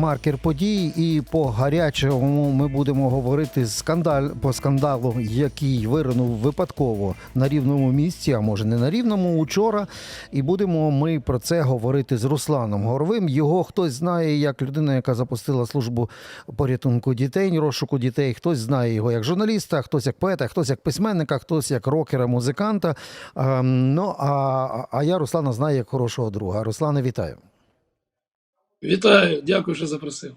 маркер подій, і по гарячому ми будемо говорити скандаль по скандалу, який виринув випадково на рівному місці, а може не на рівному учора. І будемо ми про це говорити з Русланом Горовим. Його хтось знає як людина, яка запустила службу порятунку дітей, розшуку дітей. Хтось знає його як журналіста, хтось як поета, хтось як письменника, хтось як рокера, музиканта. Ем, Ну а, а я Руслана знаю як хорошого друга. Руслане, вітаю. Вітаю, дякую, що запросив.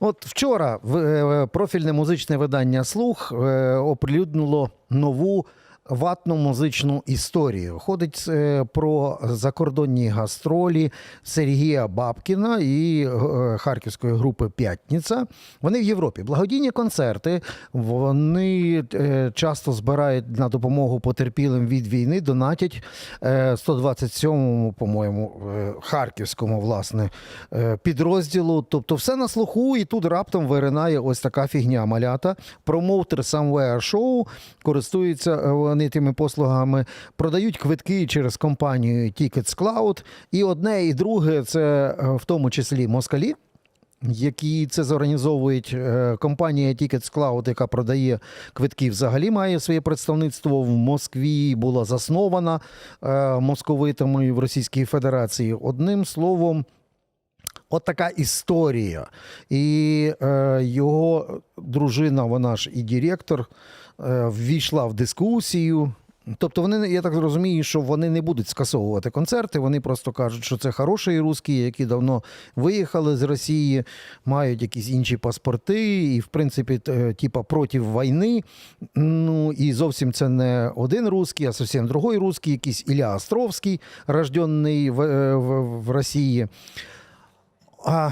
От вчора в- е, профільне музичне видання Слух е, оприлюднило нову ватну музичну історію. Ходить е, про закордонні гастролі Сергія Бабкіна і е, харківської групи П'ятниця. Вони в Європі. Благодійні концерти. Вони е, часто збирають на допомогу потерпілим від війни, донатять е, 127-му, по-моєму, харківському власне підрозділу. Тобто, все на слуху, і тут раптом виринає ось така фігня малята. Промоутер Somewhere Show користуються е, вони послугами, продають квитки через компанію Tickets Cloud. І одне, і друге це е, в тому числі москалі. Які це зорганізовують Е, компанія Tickets Cloud, яка продає квитки, взагалі має своє представництво в Москві, була заснована е, московитами в Російській Федерації. Одним словом, от така історія. І його дружина, вона ж і директор, ввійшла в дискусію. Тобто вони, я так розумію, що вони не будуть скасовувати концерти. Вони просто кажуть, що це хороші русські, які давно виїхали з Росії, мають якісь інші паспорти, і, в принципі, типа проти війни. Ну і зовсім це не один русський, а зовсім другий русський, якийсь Ілля Островський, рожденний в, е, в, в Росії. А,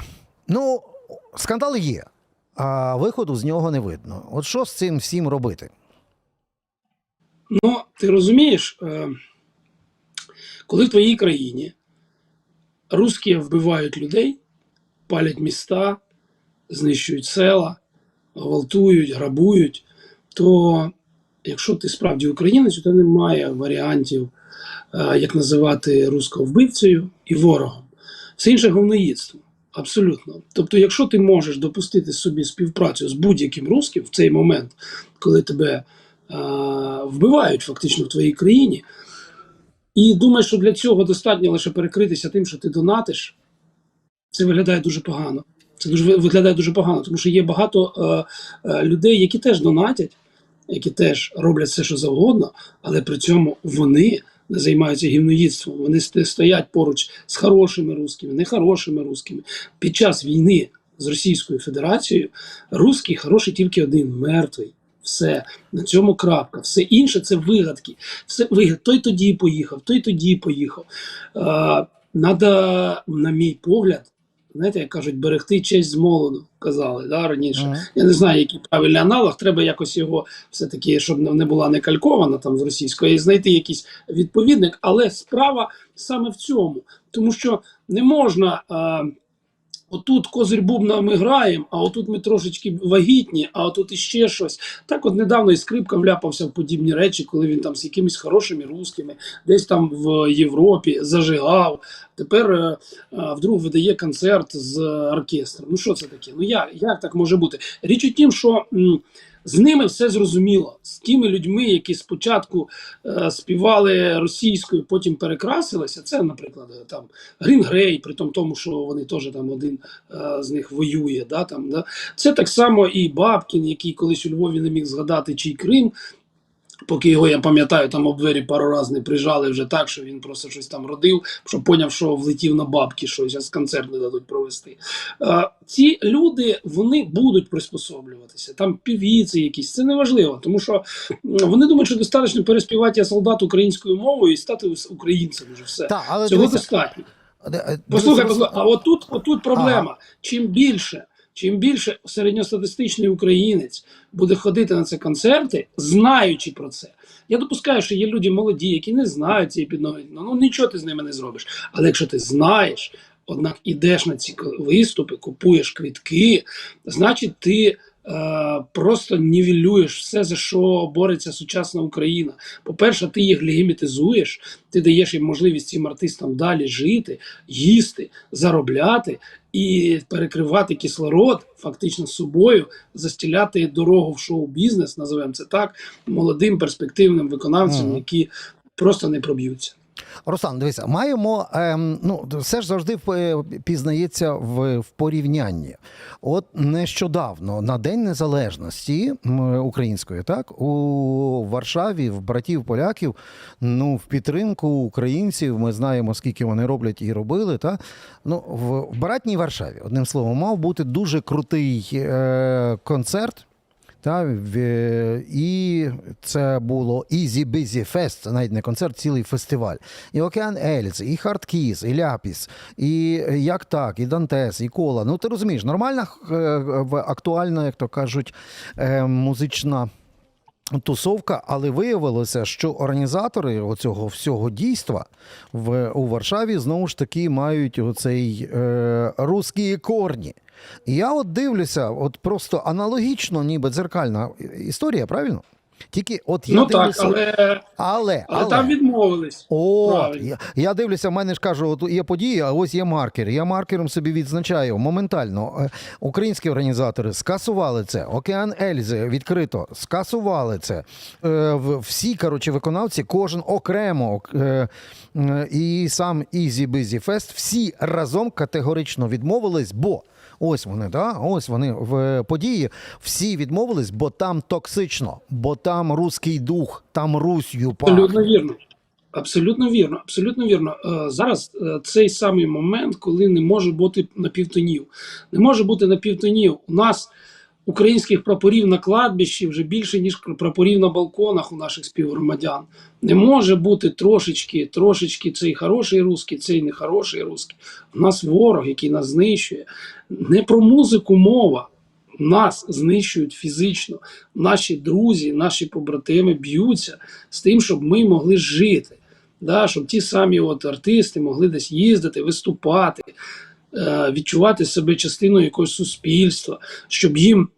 ну, скандал є, а виходу з нього не видно. От що з цим всім робити? Ну, ти розумієш, е, коли в твоїй країні русські вбивають людей, палять міста, знищують села, гвалтують, грабують, то якщо ти справді українець, то немає варіантів, е, як називати руського вбивцею і ворогом. Все інше говноїдство. Абсолютно. Тобто, якщо ти можеш допустити собі співпрацю з будь-яким русським в цей момент, коли тебе е, вбивають фактично в твоїй країні, і думаєш, що для цього достатньо лише перекритися тим, що ти донатиш, це виглядає дуже погано. Це дуже виглядає дуже погано, тому що є багато е, е, людей, які теж донатять, які теж роблять все, що завгодно, але при цьому вони займаються гівноїдством. Вони стоять поруч з хорошими русскими, нехорошими русскими. Під час війни з Російською Федерацією русський хороший тільки один мертвий. Все на цьому крапка. Все інше це вигадки. Все вигад. Той тоді поїхав, той тоді поїхав. Е, надо, на мій погляд, знаєте, як кажуть, берегти честь з молоду, казали да, раніше. Мгм. Я не знаю, який правильний аналог. Треба якось його все-таки, щоб не була не калькована там з російської, знайти якийсь відповідник. Але справа саме в цьому, тому що не можна. А, Отут козир бубна ми граємо, а отут ми трошечки вагітні, а отут іще щось. Так от недавно і скрипка вляпався в подібні речі, коли він там з якимись хорошими русскими, десь там в Європі зажигав. Тепер е, е, вдруг видає концерт з оркестром. Ну що це таке? Ну як, як так може бути? Річ у тім, що м, з ними все зрозуміло. З тими людьми, які спочатку е, співали російською, потім перекрасилися. Це, наприклад, е, там Грін Грей, при тому, що вони теж там один е, з них воює. Да, там, да. Це так само і Бабкін, який колись у Львові не міг згадати чий Крим. Поки його, я пам'ятаю, там об двері пару разів не прижали вже так, що він просто щось там родив, що поняв, що влетів на бабки, що зараз концерт не дадуть провести. Е, ці люди вони будуть приспособлюватися. Там півіці якісь, це не важливо, тому що вони думають, що достатньо переспівати я солдат українською мовою і стати українцем. Уже все. Та, але Цього дивися, достатньо. Послухай, послухай, а отут, отут проблема. Чим більше, чим більше середньостатистичний українець буде ходити на ці концерти, знаючи про це. Я допускаю, що є люди молоді, які не знають цієї підноги. Ну, нічого ти з ними не зробиш. Але якщо ти знаєш, однак ідеш на ці виступи, купуєш квітки, значить ти просто нівелюєш все, за що бореться сучасна Україна. По-перше, ти їх легімітизуєш, ти даєш їм можливість цим артистам далі жити, їсти, заробляти і перекривати кислород фактично собою, застіляти дорогу в шоу-бізнес, називаємо це так, молодим перспективним виконавцям, які просто не проб'ються. Руслан, дивися, маємо ем, ну все ж завжди е, пізнається в, в порівнянні. От нещодавно на День Незалежності української, так у Варшаві в братів поляків, ну в підтримку українців. Ми знаємо, скільки вони роблять і робили. Та ну в, братній Варшаві, одним словом, мав бути дуже крутий е, концерт. Та, в- і це було Easy Busy Fest, навіть не концерт, цілий фестиваль. І Океан Ельц, і Хардкіс, і Ляпіс, і як так, і Дантес, і Кола. Ну ти розумієш, нормальна, е, актуальна, як то кажуть, е, музична. Тусовка, але виявилося, що організатори оцього всього дійства в у Варшаві знову ж таки мають оцей е, русські корні. Я от дивлюся, от просто аналогічно, ніби дзеркальна історія, правильно? Тільки от я ну так, дивлюся, але, але, але там відмовились. О, я, я дивлюся, в мене ж кажу, от є події, а ось є маркер. Я маркером собі відзначаю моментально. Е, Українські організатори скасували це. Океан Ельзи відкрито скасували це. Е, Всі коротше, виконавці, кожен окремо. е, І сам Easy Busy Fest всі разом категорично відмовились, бо. Ось вони, да? ось вони в події. Всі відмовились, бо там токсично, бо там руський дух, там Русью пахне. Абсолютно вірно. Абсолютно вірно, абсолютно вірно. Е, Зараз е, цей самий момент, коли не може бути напівтонів. Не може бути напівтонів. У нас українських прапорів на кладбищі вже більше, ніж прапорів на балконах у наших співгромадян. Не може бути трошечки, трошечки цей хороший русський, цей нехороший русський. У нас ворог, який нас знищує. Не про музику мова. Нас знищують фізично. Наші друзі, наші побратими б'ються з тим, щоб ми могли жити. Да, щоб ті самі от артисти могли десь їздити, виступати, е, відчувати себе частиною якогось суспільства, щоб їм,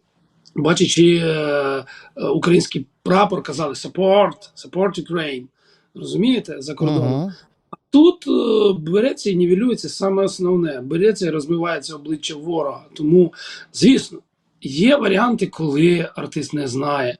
бачачи е, е, український прапор, казали support, support Ukraine. Розумієте, за кордоном. Мгм. Тут е, береться і нівелюється саме основне, береться і розбивається обличчя ворога. Тому, звісно, є варіанти, коли артист не знає,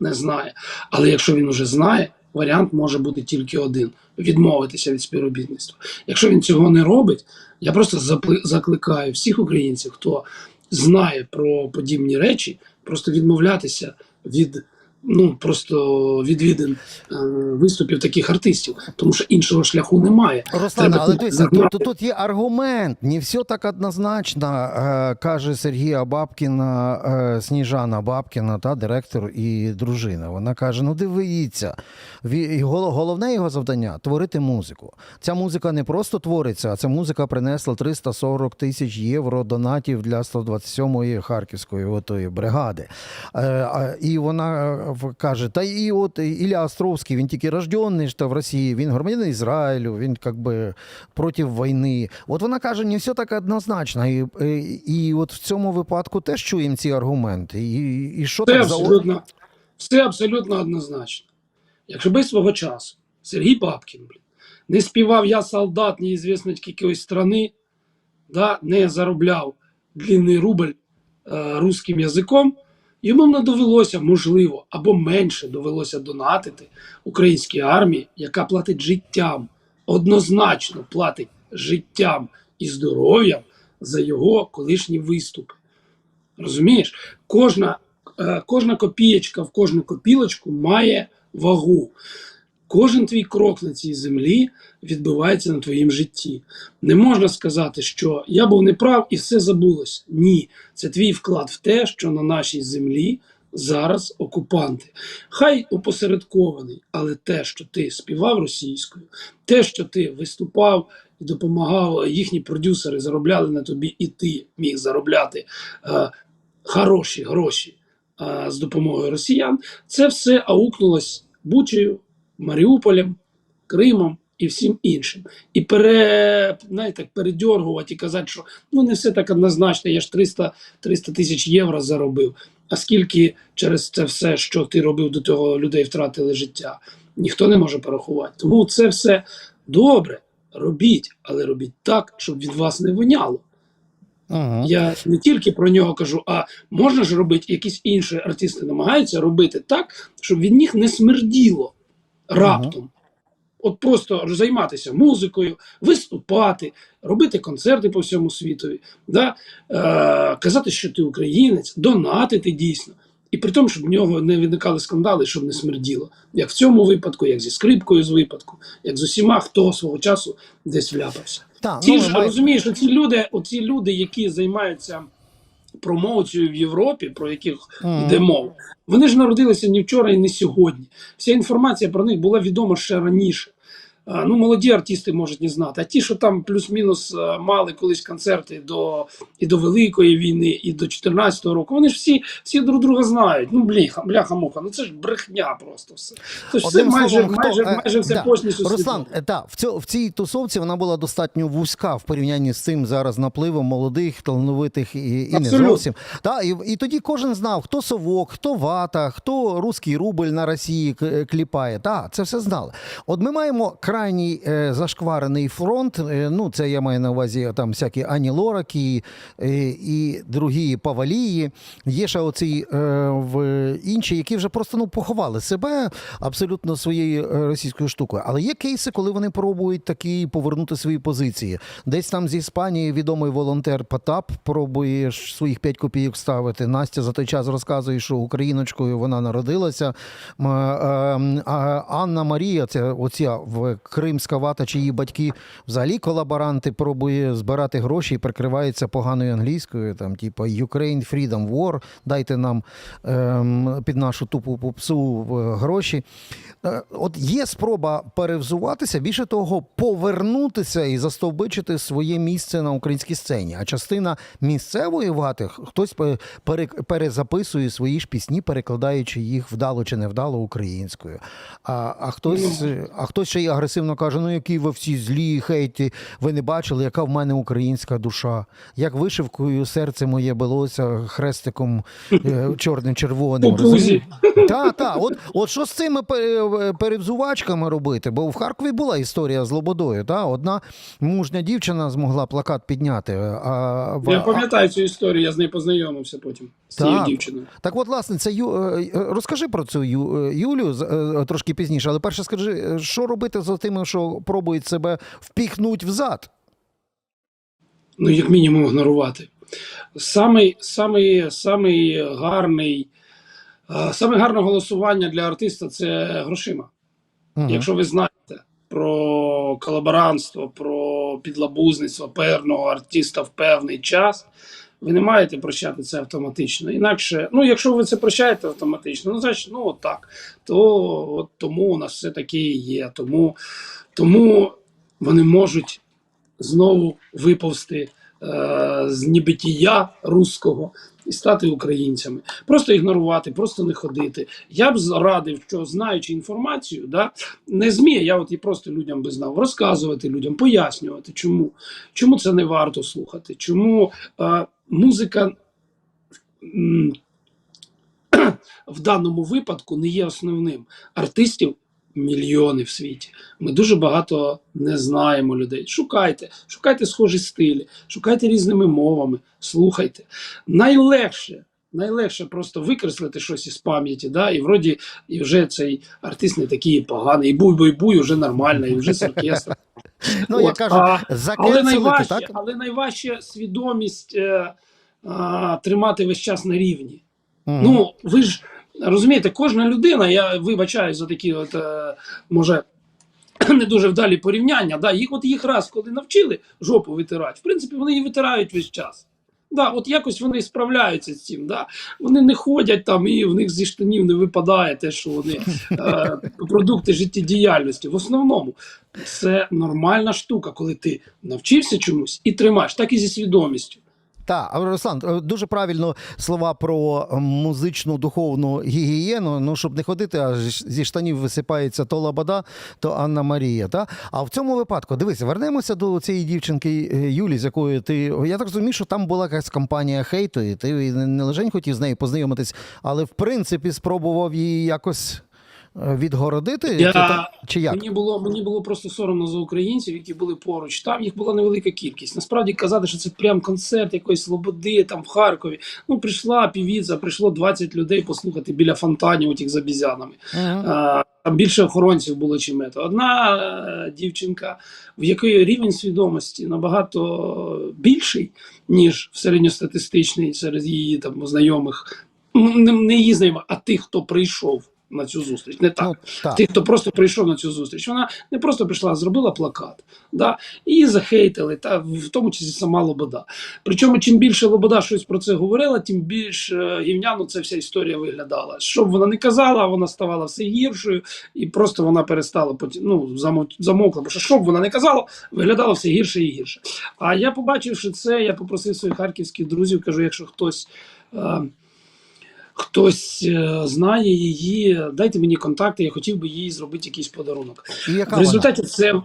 не знає. Але якщо він уже знає, варіант може бути тільки один: відмовитися від співробітництва. Якщо він цього не робить, я просто закликаю всіх українців, хто знає про подібні речі, просто відмовлятися від. Ну просто відвідин е, виступів таких артистів, тому що іншого шляху немає. Руслан, Треба але тут тут, тут є аргумент. Не все так однозначно, е, каже Сергія Бабкіна, е, Сніжана Бабкіна, та директор і дружина. Вона каже: ну дивіться, ві- гол- головне його завдання творити музику. Ця музика не просто твориться, а ця музика принесла 340 тисяч євро донатів для 127-ї харківської отої бригади. Е, а, І вона е, каже: та і от Ілля Островський, він тільки рожденний в Росії, він громадянин Ізраїлю, він як би проти війни. От вона каже, не все так однозначно. І, і, от в цьому випадку теж чуємо ці аргументи. І, і що Все так за абсолютно, все абсолютно однозначно. Якщо би свого часу Сергій Бабкін блін, не співав Я солдат, неізвісно якоїсь страни, да, не заробляв длинний рубль е, русським язиком, йому не довелося, можливо, або менше довелося донатити українській армії, яка платить життям, однозначно платить життям і здоров'ям за його колишні виступи. Розумієш, кожна, е, кожна копієчка в кожну копілочку має вагу. Кожен твій крок на цій землі відбувається на твоїм житті. Не можна сказати, що я був неправ і все забулося. Ні, це твій вклад в те, що на нашій землі зараз окупанти. Хай опосередкований, але те, що ти співав російською, те, що ти виступав і допомагав, їхні продюсери заробляли на тобі, і ти міг заробляти е, хороші гроші е, з допомогою росіян, це все аукнулось Бучею, Маріуполем, Кримом, і всім іншим. І пере, знаєте, передьоргувати і казати, що ну не все так однозначно, я ж 300, 300 тисяч євро заробив. А скільки через це все, що ти робив до того, людей втратили життя, ніхто не може порахувати. Тому це все добре, робіть, але робіть так, щоб від вас не воняло. Угу. Я не тільки про нього кажу, а можна ж робити, якісь інші артисти намагаються робити так, щоб від них не смерділо раптом. От просто займатися музикою, виступати, робити концерти по всьому світові, да? е- казати, що ти українець, донатити дійсно. І при тому, щоб в нього не виникали скандали, щоб не смерділо. Як в цьому випадку, як зі скрипкою з випадку, як з усіма, хто свого часу десь вляпався. Так, Ті ну, ж розумієш, оці люди, оці люди, які займаються промоцією в Європі, про яких йде мова, вони ж народилися ні вчора і не сьогодні. Вся інформація про них була відома ще раніше. Ну, молоді артисти можуть не знати. А ті, що там плюс-мінус мали колись концерти до і до Великої війни, і до 14-го року, вони ж всі, всі друг друга знають. Ну, бляха, бляха муха, ну це ж брехня просто все. Тож це Одним майже, словом, хто, майже, е, майже все да. повністю Руслан, е, та, в, цьо, в цій тусовці вона була достатньо вузька в порівнянні з цим зараз напливом молодих, талановитих і, і не зовсім. Та, і, і тоді кожен знав, хто совок, хто вата, хто руський рубль на Росії е, кліпає. Та, це все знали. От ми маємо крайній е, зашкварений фронт. Е, ну, це я маю на увазі там всякі Ані Лораки е, і другі Павалії. Є ще оці е, в інші, які вже просто ну, поховали себе абсолютно своєю е, російською штукою. Але є кейси, коли вони пробують такі повернути свої позиції. Десь там з Іспанії відомий волонтер Потап пробує своїх 5 копійок ставити. Настя за той час розказує, що україночкою вона народилася. М, е, м, а Анна Марія, це оця в Кримська вата, чиї батьки взагалі колаборанти, пробує збирати гроші і прикривається поганою англійською, там, типу Ukraine Freedom War, дайте нам ем, під нашу тупу попсу е, гроші. Е, От є спроба перевзуватися, більше того, повернутися і застовбичити своє місце на українській сцені. А частина місцевої вати хтось перезаписує свої ж пісні, перекладаючи їх вдало чи невдало українською. А, а хтось, а хтось ще й агресивно каже: ну які ви всі злі, хейті, ви не бачили, яка в мене українська душа, як вишивкою серце моє билося хрестиком е, чорним червоним. Так, так. От, от що з цими перевзувачками робити? Бо в Харкові була історія з Лободою. Та? Одна мужня дівчина змогла плакат підняти. А, в- Я а- пам'ятаю цю історію, я з нею познайомився потім з цією дівчиною. так от, власне, це Ю... е, е, розкажи про цю Ю... е, Юлю е, трошки пізніше, але перше скажи, е, що робити з тими, що пробують себе впіхнуть взад? ну, як мінімум, ігнорувати. Самий, самий, самий гарний, е, саме гарне голосування для артиста це грошима. Мгм. Якщо ви знаєте про колаборантство, про підлабузництво певного артиста в певний час, ви не маєте прощати це автоматично. Інакше, ну якщо ви це прощаєте автоматично, ну значить, ну от то от тому у нас все таке і є. Тому, тому вони можуть знову виповзти е, з небитія руського і стати українцями. Просто ігнорувати, просто не ходити. Я б з- радив, що знаючи інформацію, да, не ЗМІ, я от і просто людям би знав, розказувати людям, пояснювати, чому, чому це не варто слухати, чому е, музика. В даному випадку не є основним. Артистів мільйони в світі. Ми дуже багато не знаємо людей. Шукайте, шукайте схожі стилі, шукайте різними мовами, слухайте. Найлегше, найлегше просто викреслити щось із пам'яті, да, і вроді і вже цей артист не такий поганий, і буй-буй-буй вже нормально, і вже з оркестром. Ну, я кажу, але найважче, так? але найважче свідомість е, тримати весь час на рівні. Ну, ви ж розумієте, кожна людина, я вибачаю за такі, от, е, може, не дуже вдалі порівняння. Да, їх, от їх раз, коли навчили жопу витирати, в принципі, вони її витирають весь час. Да, от якось вони справляються з цим. Да. Вони не ходять там, і в них зі штанів не випадає те, що вони е, продукти життєдіяльності. В основному це нормальна штука, коли ти навчився чомусь і тримаєш, так і зі свідомістю. Так, Руслан, е, дуже правильно слова про музичну духовну гігієну. Ну, щоб не ходити, а зі штанів висипається то Лабада, то Анна Марія. Та? А в цьому випадку, дивися, вернемося до цієї дівчинки е, Юлі, з якою ти. Я так розумію, що там була якась кампанія хейту, і ти не лише хотів з нею познайомитись, але в принципі спробував її якось відгородити. Я- Чи, та- чи як? Мені було мені було просто соромно за українців, які були поруч. Там їх була невелика кількість. Насправді казати, що це прям концерт якоїсь слободи там в Харкові. Ну прийшла півіця, прийшло 20 людей послухати біля фонтанів тих за бізянами. Мгм. А, Там більше охоронців було, чим мето. Одна е, дівчинка, в якої рівень свідомості набагато більший, ніж в середньостатистичний серед її там знайомих. Не, не її знайомих, а тих, хто прийшов на цю зустріч. Не так. Ну, так. Тих, хто просто прийшов на цю зустріч. Вона не просто прийшла, а зробила плакат. Да? І захейтили, та в тому числі сама Лобода. Причому, чим більше Лобода щось про це говорила, тим більш е, гівняно ця вся історія виглядала. Що б вона не казала, вона ставала все гіршою, і просто вона перестала ну, замов- замовкла. Бо що, що б вона не казала, виглядало все гірше і гірше. А я побачивши це, я попросив своїх харківських друзів, кажу, якщо хтось. Е, Хтось е, знає її, дайте мені контакти, я хотів би їй зробити якийсь подарунок. І яка В результаті це,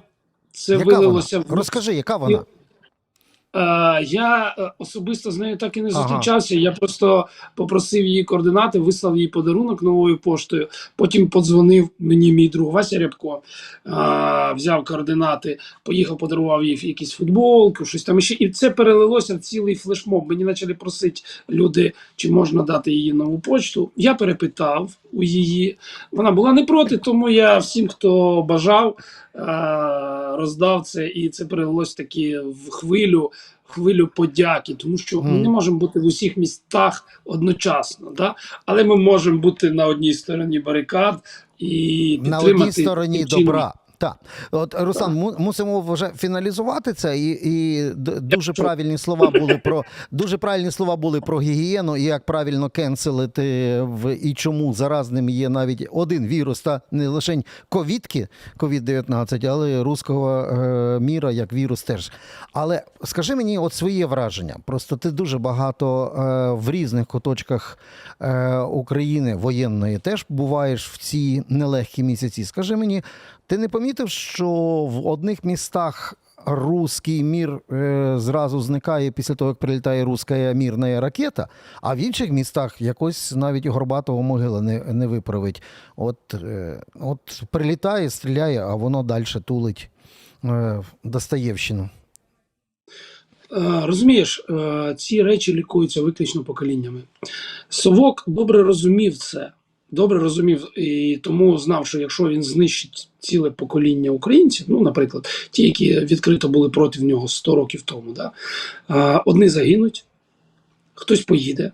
це? Яка вилилося вона? Розкажи, яка вона? Е, я е, особисто з нею так і не Ага. зустрічався. Я просто попросив її координати, вислав їй подарунок новою поштою. Потім подзвонив мені мій друг Вася Рябко, е, взяв координати, поїхав, подарував їй якісь футболки, щось там ще. І це перелилося в цілий флешмоб. Мені почали просити люди, чи можна дати її нову почту. Я перепитав у її. Вона була не проти, тому я всім, хто бажав, роздав це, і це перелилось таки в хвилю. Хвилю подяки, тому що ми не можемо бути в усіх містах одночасно, да? але ми можемо бути на одній стороні барикад і на одній стороні добра. Так, от Руслан, му- мусимо вже фіналізувати це, і, і дуже правильні слова були про дуже правильні слова були про гігієну і як правильно кенселити в і чому заразним є навіть один вірус, та не лише ковідки, COVID-19, але руського е, міра як вірус теж. Але скажи мені, от своє враження. Просто ти дуже багато е, в різних куточках е, України воєнної теж буваєш в ці нелегкі місяці. Скажи мені, ти не помітив, що в одних містах руський мір е, зразу зникає після того, як прилітає руська мірна ракета, а в інших містах якось навіть Горбатого могила не, не виправить. От, е, от прилітає, стріляє, а воно далі тулить е, Достоєвщину. Е, Розумієш, е, ці речі лікуються виключно поколіннями. Совок добре розумів це, добре розумів і тому знав, що якщо він знищить ціле покоління українців, ну, наприклад, ті, які відкрито були проти нього 100 років тому, да, одні загинуть, хтось поїде,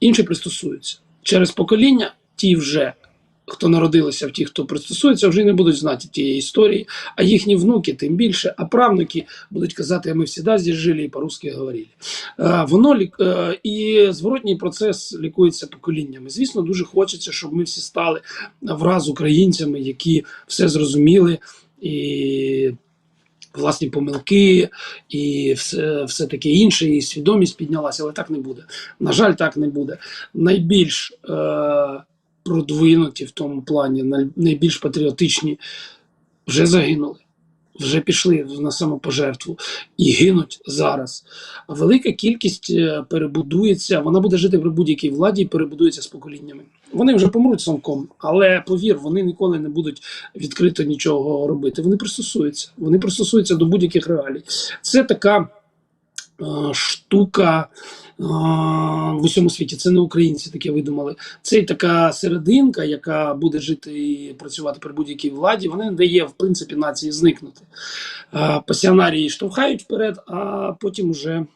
інші пристосуються. Через покоління ті вже. Хто народилися в ті, хто пристосується, вже не будуть знати тієї історії, а їхні внуки тим більше, а правнуки будуть казати, ми всі здесь жили і по-русски говорили. Е, Воно лік... е, і зворотній процес лікується поколіннями. Звісно, дуже хочеться, щоб ми всі стали враз українцями, які все зрозуміли і. Власні помилки і все, все таке інше, і свідомість піднялася, але так не буде. На жаль, так не буде. Найбільш е, продвинуті в тому плані, найбільш патріотичні вже загинули, вже пішли на самопожертву і гинуть зараз. А велика кількість е, перебудується, вона буде жити при будь-якій владі і перебудується з поколіннями. Вони вже помруть самком, але повір, вони ніколи не будуть відкрито нічого робити. Вони пристосуються. Вони пристосуються до будь-яких реалій. Це така е, штука. В усьому світі це не українці таке видумали. Це така серединка, яка буде жити і працювати при будь-якій владі. Вона не дає в принципі нації зникнути. Пасіонарії штовхають вперед, а потім уже, е,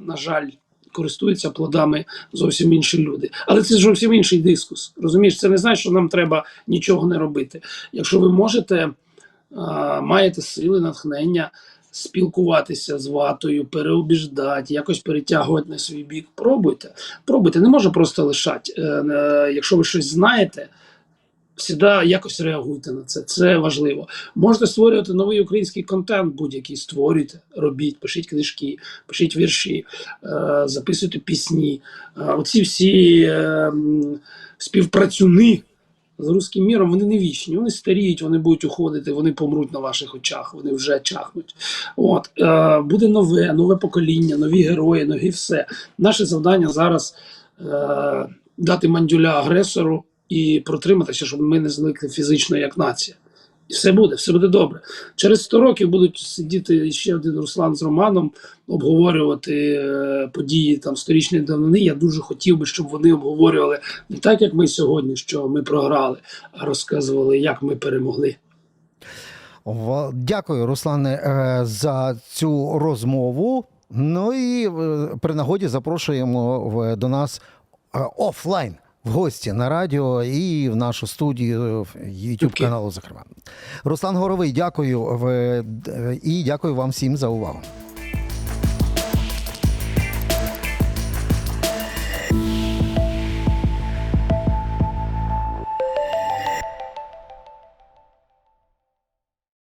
на жаль, користуються плодами зовсім інші люди. Але це зовсім інший дискус. Розумієш, це не значить, що нам треба нічого не робити. Якщо ви можете, маєте сили, натхнення. Спілкуватися з ватою, переубіждати, якось перетягувати на свій бік. Пробуйте. Пробуйте. Не може просто лишати. Е, Якщо ви щось знаєте, Всіда якось реагуйте на це. Це важливо. Можете створювати новий український контент, будь-який створюйте, робіть, пишіть книжки, пишіть вірші, е, записуйте пісні. Е, оці всі е, співпрацюни з руським міром, вони не вічні, вони старіють, вони будуть уходити, вони помруть на ваших очах, вони вже чахнуть. От е, буде нове, нове покоління, нові герої, нові все. Наше завдання зараз е, дати мандюля агресору і протриматися, щоб ми не зникли фізично як нація. Все буде, все буде добре. Через 100 років будуть сидіти ще один Руслан з Романом, обговорювати е, події там сторічної давнини. Я дуже хотів би, щоб вони обговорювали не так, як ми сьогодні, що ми програли, а розказували, як ми перемогли. Дякую, Руслане, е, за цю розмову. Ну і е, при нагоді запрошуємо до нас офлайн в гості на радіо і в нашу студію в YouTube каналу. Зокрема, Руслан Горовий, дякую і дякую вам всім за увагу.